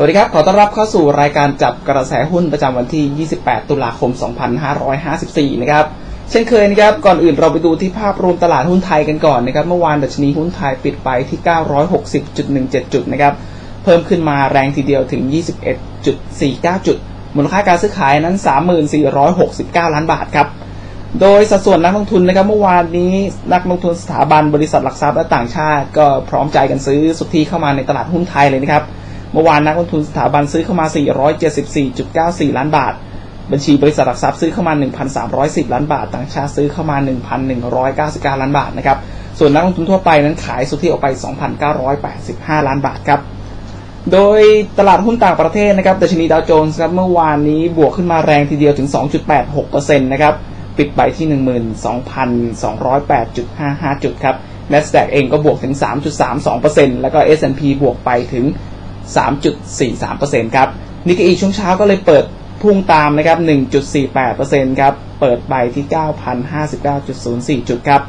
สวัสดีครับ ขอต้อนรับเข้าสู่รายการจับกระแสหุ้นประจำวันที่ 28 ตุลาคม 2554 นะครับ เช่นเคยนะครับ ก่อนอื่นเราไปดูที่ภาพรวมตลาดหุ้นไทยกันก่อนนะครับ เมื่อวานดัชนีหุ้นไทยปิดไปที่ 960.17 จุดนะครับ เพิ่มขึ้นมาแรงทีเดียวถึง 21.49 จุด มูลค่าการซื้อขายนั้น 3469 ล้านบาทครับ โดยสัดส่วนนักลงทุนนะครับ เมื่อวานนี้นักลงทุนสถาบันบริษัทหลักทรัพย์และต่างชาติ ก็พร้อมใจกันซื้อสุทธิเข้ามาในตลาดหุ้นไทยเลยนะครับ เมื่อวานนักลงทุนสถาบันซื้อเข้ามา 474.94 ล้านบาท บัญชีบริษัทหลักทรัพย์ซื้อเข้ามา 1,310 ล้านบาท ต่างชาติซื้อเข้ามา 1,199 ล้านบาทนะครับ ส่วนนักลงทุนทั่วไปนั้นขายสุทธิออกไป 2,985 ล้านบาทครับโดยตลาดหุ้นต่างประเทศนะครับดัชนีดาวโจนส์ครับเมื่อวานนี้บวกขึ้นมาแรงทีเดียวถึง 2.86%นะครับ ปิดไปที่ 12,208.55 จุดครับ NASDAQ เองก็บวกถึง 3.32%แล้วก็ S&P บวกไปถึง 3.43%ครับนิกเกอีช่วงเช้าก็เลยเปิดพุ่งตามนะครับ 1.48%ครับ เปิดไปที่ 9,059.04 จุดครับ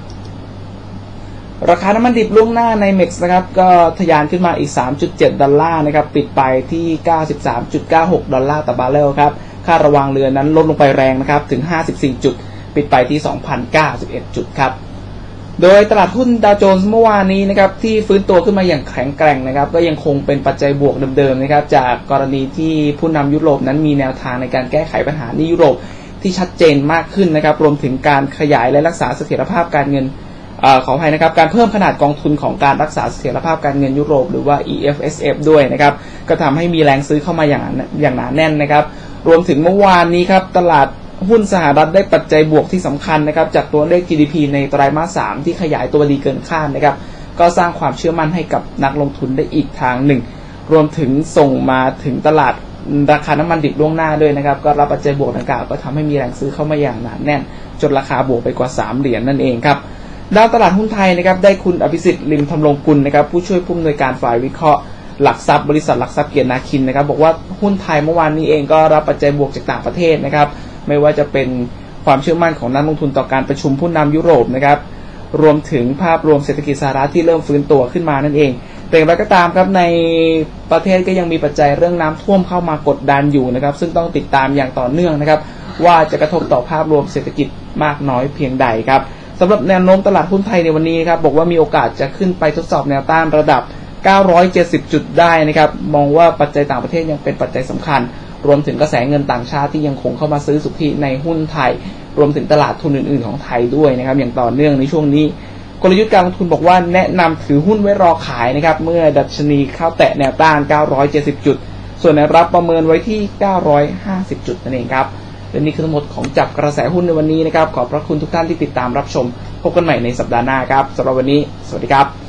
ราคาน้ำมันดิบล่วงหน้าในเม็กซ์นะครับ ก็ทะยานขึ้นมาอีก 3.7 ดอลลาร์นะครับ ปิดไปที่ 93.96 ดอลลาร์ต่อบาร์เรลครับ ค่าระวังเรือนั้นลดลงไปแรงนะครับ ถึง 54 จุด ปิดไปที่ 2,091 จุดครับ โดยตลาดหุ้นดาวโจนส์เมื่อวานนี้นะครับที่ฟื้นตัวขึ้นมาอย่างแข็งแกร่งนะครับก็ยังคงเป็นปัจจัยบวกเดิมๆนะครับจากกรณีที่ผู้นำยุโรปนั้นมีแนวทางในการแก้ไขปัญหานี้ยุโรปที่ชัดเจนมากขึ้นนะครับรวมถึงการขยายและรักษาเสถียรภาพการเงินอขออภัยนะครับการเพิ่มขนาดกองทุนของการรักษาเสถียรภาพการเงินยุโรปหรือว่า EFSF ด้วยนะครับก็ทำให้มีแรงซื้อเข้ามาอย่างอย่างหนาแน่นนะครับรวมถึงเมื่อวานนี้ครับตลาด หุ้นสหรัฐได้ปัจจัยบวกที่สำคัญนะครับจากตัวเลข GDP ในไตรมาส3ที่ขยายตัวดีเกินคาดนะครับ ก็สร้างความเชื่อมั่นให้กับนักลงทุนได้อีกทางหนึ่ง รวมถึงส่งมาถึงตลาดราคาน้ำมันดิบล่วงหน้าด้วยนะครับ ก็รับปัจจัยบวกดังกล่าวก็ทำให้มีแรงซื้อเข้ามาอย่างหนาแน่น จนราคาบวกไปกว่า 3 เหรียญนนั่นเองครับด้านตลาดหุ้นไทยนะครับได้คุณอภิสิทธิ์ลิมทำรงกุลนะครับผู้ช่วยผู้อำนวยการฝ่ายวิเคราะห์หลักทรัพย์บริษัทหลักทรัพย์เกียรตินาคินนะครับบอกว่าหุ้นไทยเมื่อวานนี้เองก็รับปัจจัยบวกจากต่างประเทศนะครับ ไม่ว่าจะเป็นความเชื่อมั่นของนักลงทุนต่อการประชุมผู้นำยุโรปนะครับรวมถึงภาพรวมเศรษฐกิจสหรัฐที่เริ่มฟื้นตัวขึ้นมานั่นเอง แต่อย่างไรก็ตามครับในประเทศก็ยังมีปัจจัยเรื่องน้ำท่วมเข้ามากดดันอยู่นะครับ ซึ่งต้องติดตามอย่างต่อเนื่องนะครับ ว่าจะกระทบต่อภาพรวมเศรษฐกิจมากน้อยเพียงใดครับสำหรับแนวโน้มตลาดหุ้นไทยในวันนี้ครับบอกว่ามีโอกาสจะขึ้นไปทดสอบแนวต้านระดับ 970 จุดได้นะครับ มองว่าปัจจัยต่างประเทศยังเป็นปัจจัยสำคัญ รวมถึงกระแสเงินต่างชาติที่ยังคงเข้ามาซื้อสุทธิในหุ้นไทย รวมถึงตลาดทุนอื่น ๆ ของไทยด้วยนะครับ อย่างต่อเนื่องในช่วงนี้กลยุทธ์การลงทุนบอกว่าแนะนำถือหุ้นไว้รอขายนะครับ เมื่อดัชนีเข้าแตะแนวต้าน 970 จุด ส่วนแนวรับประเมินไว้ที่ 950 จุดนั่นเองครับและนี่คือทั้งหมดของจับกระแสหุ้นในวันนี้นะครับ ขอบพระคุณทุกท่านที่ติดตามรับชม พบกันใหม่ในสัปดาห์หน้าครับสำหรับวันนี้ สวัสดีครับ